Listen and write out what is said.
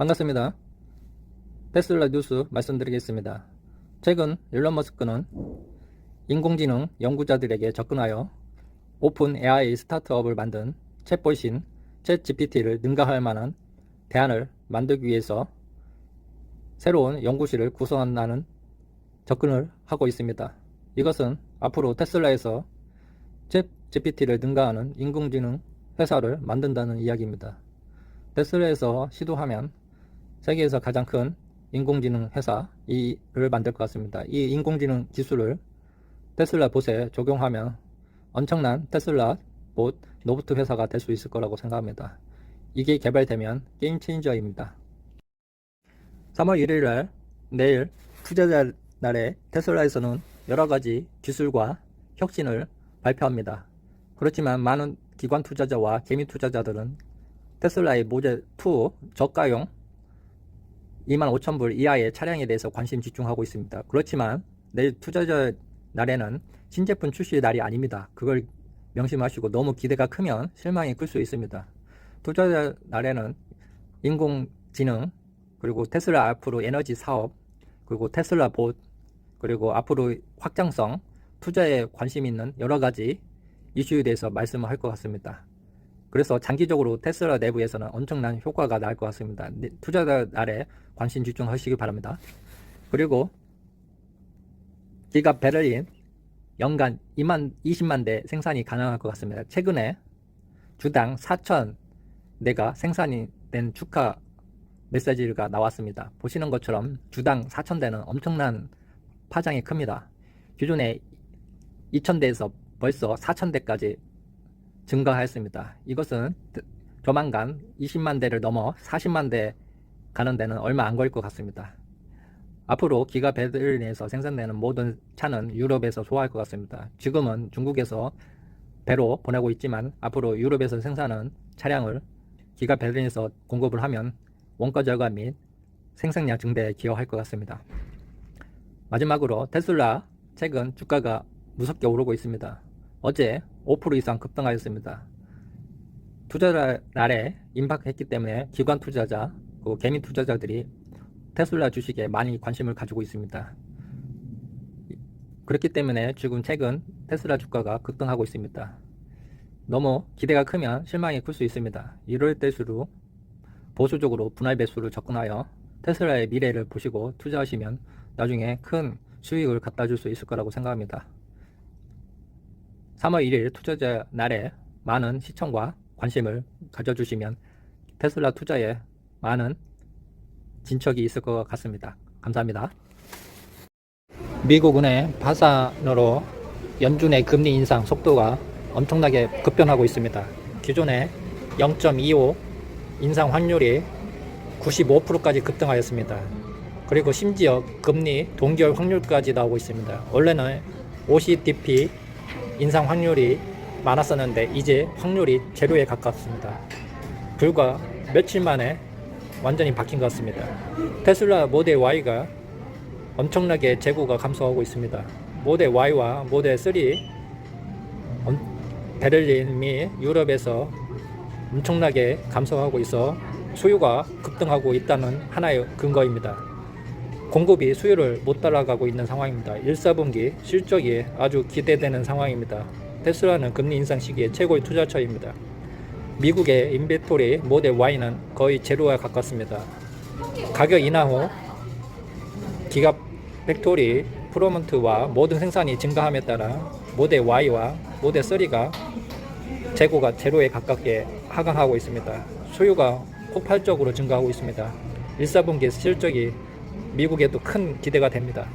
반갑습니다. 테슬라 뉴스 말씀드리겠습니다. 최근 일론 머스크는 인공지능 연구자들에게 접근하여 오픈 AI 스타트업을 만든 챗봇인 챗 GPT를 능가할 만한 대안을 만들기 위해서 새로운 연구실을 구성한다는 접근을 하고 있습니다. 이것은 앞으로 테슬라에서 챗 GPT를 능가하는 인공지능 회사를 만든다는 이야기입니다. 테슬라에서 시도하면 세계에서 가장 큰 인공지능 회사 이를 만들 것 같습니다. 이 인공지능 기술을 테슬라 봇에 적용하면 엄청난 테슬라 봇 로봇 회사가 될 수 있을 거라고 생각합니다. 이게 개발되면 게임 체인저입니다. 3월 1일 날 내일 투자자 날에 테슬라에서는 여러 가지 기술과 혁신을 발표합니다. 그렇지만 많은 기관 투자자와 개미 투자자들은 테슬라의 모델 2 저가용 25,000불 이하의 차량에 대해서 관심 집중하고 있습니다. 그렇지만 내일 투자자 날에는 신제품 출시 날이 아닙니다. 그걸 명심하시고 너무 기대가 크면 실망이 클 수 있습니다. 투자자 날에는 인공지능 그리고 테슬라 앞으로 에너지 사업 그리고 테슬라 봇 그리고 앞으로 확장성 투자에 관심 있는 여러 가지 이슈에 대해서 말씀을 할 것 같습니다. 그래서 장기적으로 테슬라 내부에서는 엄청난 효과가 날 것 같습니다. 네, 투자자 날에 관심 집중하시기 바랍니다. 그리고 기가 베를린 연간 2만 20만 대 생산이 가능할 것 같습니다. 최근에 주당 4천 대가 생산이 된 축하 메시지가 나왔습니다. 보시는 것처럼 주당 4천 대는 엄청난 파장이 큽니다. 기존에 2천 대에서 벌써 4천 대까지 증가하였습니다. 이것은 조만간 20만 대를 넘어 40만 대 가는 데는 얼마 안 걸릴 것 같습니다. 앞으로 기가 베를린에서 생산되는 모든 차는 유럽에서 소화할 것 같습니다. 지금은 중국에서 배로 보내고 있지만 앞으로 유럽에서 생산하는 차량을 기가 베를린에서 공급을 하면 원가 절감 및 생산량 증대에 기여할 것 같습니다. 마지막으로 테슬라 최근 주가가 무섭게 오르고 있습니다. 어제 5% 이상 급등하였습니다. 투자 날에 임박했기 때문에 기관 투자자, 그 개미 투자자들이 테슬라 주식에 많이 관심을 가지고 있습니다. 그렇기 때문에 지금 최근 테슬라 주가가 급등하고 있습니다. 너무 기대가 크면 실망이 클 수 있습니다. 이럴 때수록 보수적으로 분할 배수를 접근하여 테슬라의 미래를 보시고 투자하시면 나중에 큰 수익을 갖다 줄 수 있을 거라고 생각합니다. 3월 1일 투자자 날에 많은 시청과 관심을 가져주시면 테슬라 투자에 많은 진척이 있을 것 같습니다. 감사합니다. 미국 은행 파산으로 연준의 금리 인상 속도가 엄청나게 급변하고 있습니다. 기존에 0.25 인상 확률이 95%까지 급등하였습니다. 그리고 심지어 금리 동결 확률까지 나오고 있습니다. 원래는 OCDP 인상 확률이 많았었는데 이제 확률이 제로에 가깝습니다. 불과 며칠 만에 완전히 바뀐 것 같습니다. 테슬라 모델 Y가 엄청나게 재고가 감소하고 있습니다. 모델 Y와 모델 3 베를린 및 유럽에서 엄청나게 감소하고 있어 수요가 급등하고 있다는 하나의 근거입니다. 공급이 수요를 못 따라가고 있는 상황입니다. 1, 4분기 실적이 아주 기대되는 상황입니다. 테슬라는 금리 인상 시기에 최고의 투자처입니다. 미국의 인벤토리 모델 Y는 거의 제로와 가깝습니다. 가격 인하 후 기가 팩토리 프로먼트와 모든 생산이 증가함에 따라 모델 Y와 모델 3가 재고가 제로에 가깝게 하강하고 있습니다. 수요가 폭발적으로 증가하고 있습니다. 1, 4분기 실적이 미국에도 큰 기대가 됩니다.